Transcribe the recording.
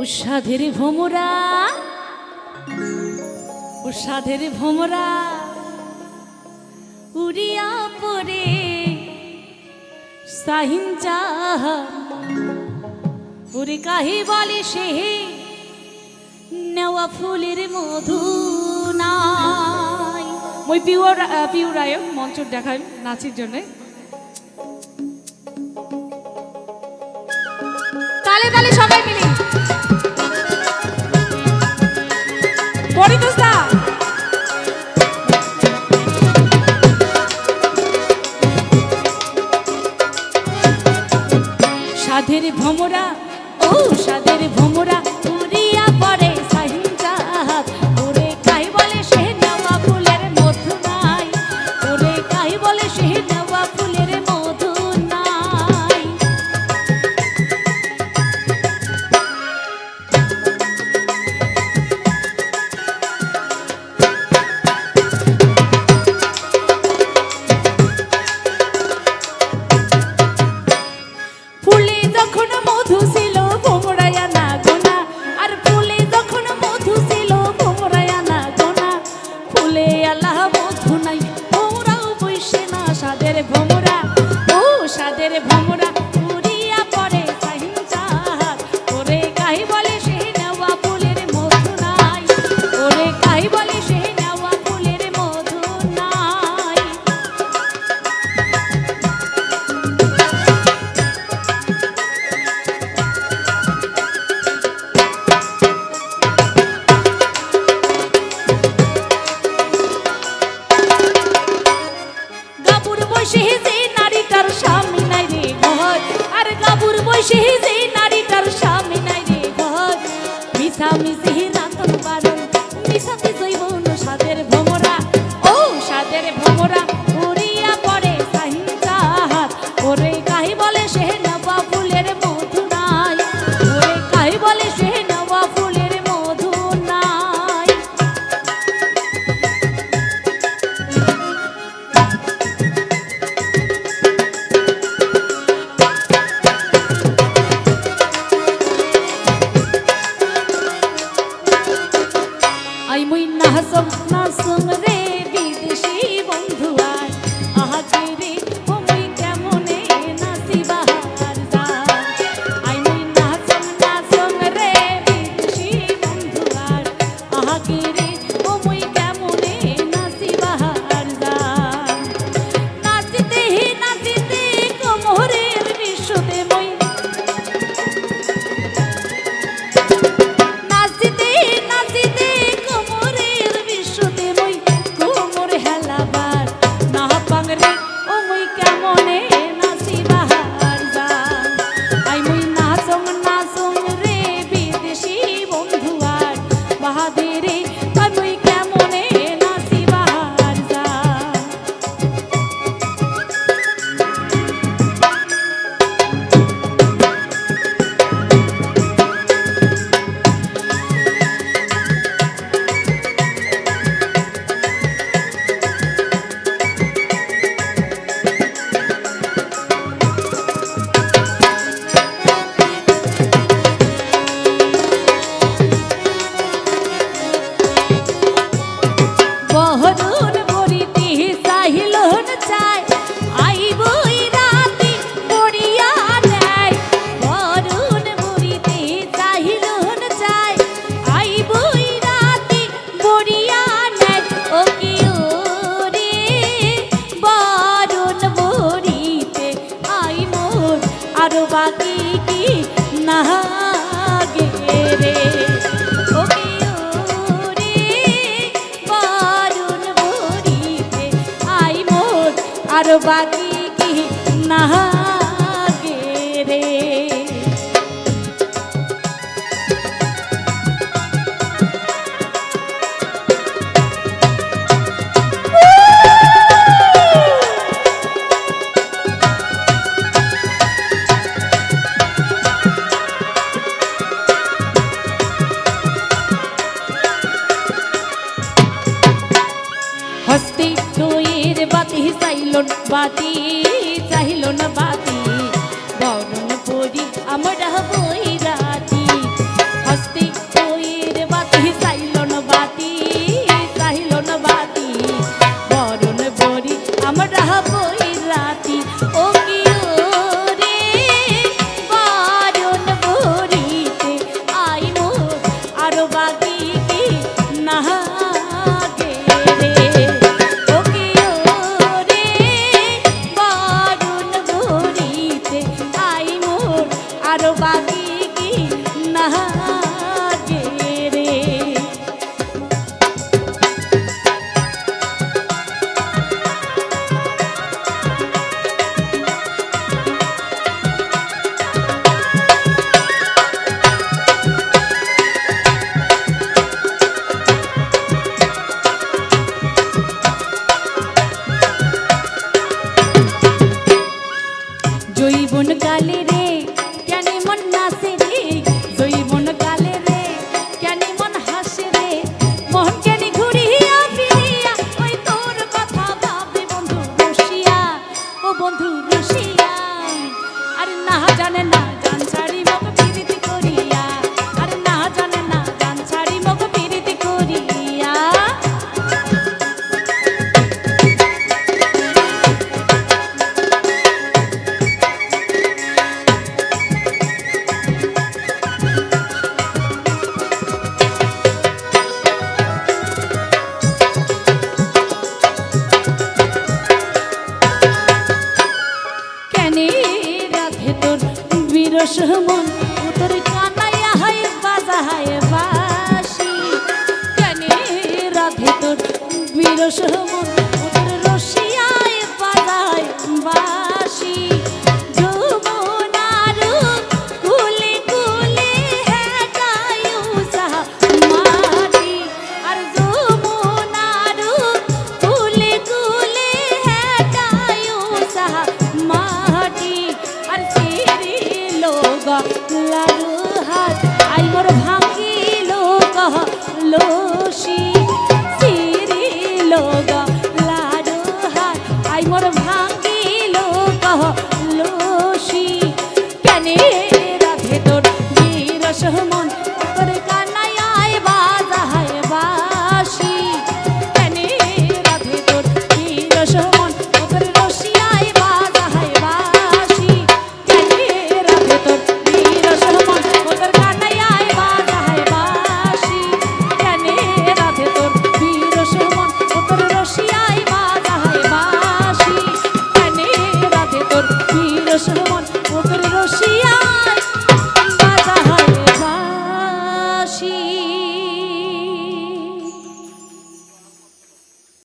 উষাধের ভোমরা উষাধের ভোমরা উড়িয়া পরে সাহিঞ্জা উরে কাহি বলে সে নেওয়া ফুলের মধু নাই। মই পিওর পিউ মঞ্চ দেখায় নাচের জন্যে। তালে তালে সবাই সাধের ভোমরা ও সাধের ভোমরা এখন মধু she's собаки. বাতি চাইল বাতি চাইল না বাতি। বরণ পরি আমরা বই রাতি হস্তে বইয়ের বাতি চাইল না বাতি চাইল না বাতি। বরণ পরি আমরা বই রাতি ও কি বরণ পরিতে আইন আরও বাতি কি না রে? দুশ্মন উতর কানাইয়া হাই বাজাহায় বাসি কেন রাধে তোর বীরসমন